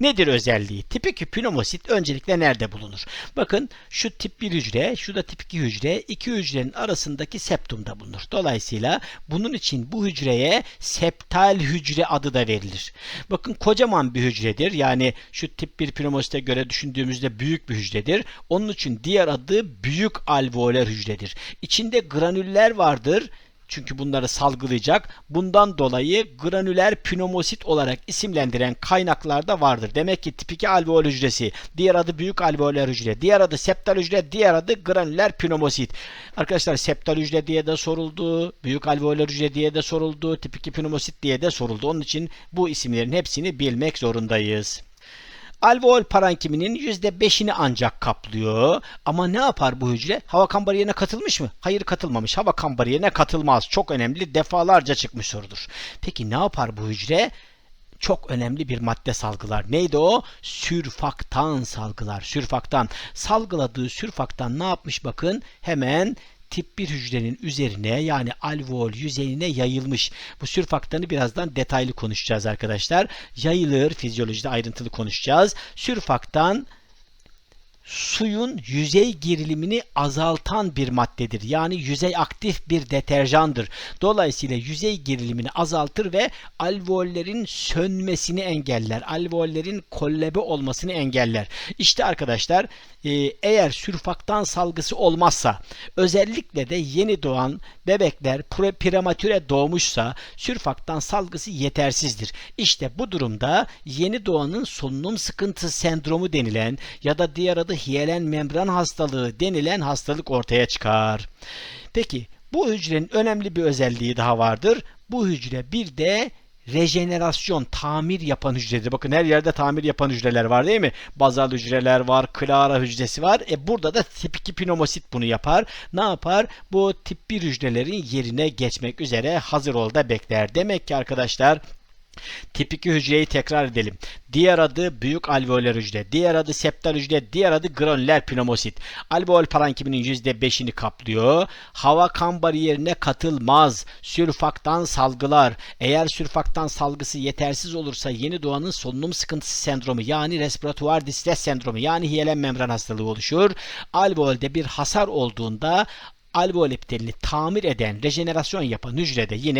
Nedir özelliği? Tip 2 pneumosit öncelikle nerede bulunur? Bakın şu tip 1 hücre, şu da tip 2 hücre, iki hücrenin arasındaki septumda bulunur. Dolayısıyla bunun için bu hücreye septal hücre adı da verilir. Bakın kocaman bir hücredir. Yani şu tip 1 pneumosite göre düşündüğümüzde büyük bir hücredir. Onun için diğer adı büyük alveoler hücredir. İçinde granüller vardır. Çünkü bunları salgılayacak. Bundan dolayı granüler pneumosit olarak isimlendiren kaynaklar da vardır. Demek ki tip 2 alveol hücresi, diğer adı büyük alveoler hücre, diğer adı septal hücre, diğer adı granüler pneumosit. Arkadaşlar septal hücre diye de soruldu, büyük alveoler hücre diye de soruldu, tip 2 pneumosit diye de soruldu. Onun için bu isimlerin hepsini bilmek zorundayız. Alveol parankiminin %5'ini ancak kaplıyor. Ama ne yapar bu hücre? Hava kan bariyerine katılmış mı? Hayır katılmamış. Hava kan bariyerine katılmaz. Çok önemli. Defalarca çıkmış sorudur. Peki ne yapar bu hücre? çok önemli bir madde salgılar. Neydi o? Sürfaktan salgılar. Sürfaktan. Salgıladığı sürfaktan ne yapmış bakın? Hemen tip 1 hücrenin üzerine yani alveol yüzeyine yayılmış. Bu sürfaktanı birazdan detaylı konuşacağız arkadaşlar. Yayılır fizyolojide ayrıntılı konuşacağız. Sürfaktan suyun yüzey gerilimini azaltan bir maddedir. Yani yüzey aktif bir deterjandır. Dolayısıyla yüzey gerilimini azaltır ve alveollerin sönmesini engeller. Alveollerin kollebe olmasını engeller. İşte arkadaşlar e, eğer sürfaktan salgısı olmazsa özellikle de yeni doğan bebekler prematüre doğmuşsa sürfaktan salgısı yetersizdir. İşte bu durumda yeni doğanın solunum sıkıntısı sendromu denilen ya da diğer adı hiyelen membran hastalığı denilen hastalık ortaya çıkar. Peki bu hücrenin önemli bir özelliği daha vardır. Bu hücre bir de rejenerasyon, tamir yapan hücredir. Bakın her yerde tamir yapan hücreler var değil mi? Bazal hücreler var, Clara hücresi var. E burada da tip 2 pneumosit bunu yapar. Ne yapar? Bu tip 1 hücrelerin yerine geçmek üzere hazır ol da bekler. Demek ki arkadaşlar Tip 2 hücreyi tekrar edelim. Diğer adı büyük alveoler hücre, diğer adı septal hücre, diğer adı granüler pneumosit. Alveol parankiminin %5'ini kaplıyor. Hava kan bariyerine katılmaz. Sürfaktan salgılar. Eğer sürfaktan salgısı yetersiz olursa yeni doğanın solunum sıkıntısı sendromu yani respiratuar distres sendromu yani hiyelen membran hastalığı oluşur. Alveolde bir hasar olduğunda alveol epitelini tamir eden, rejenerasyon yapan hücrede yine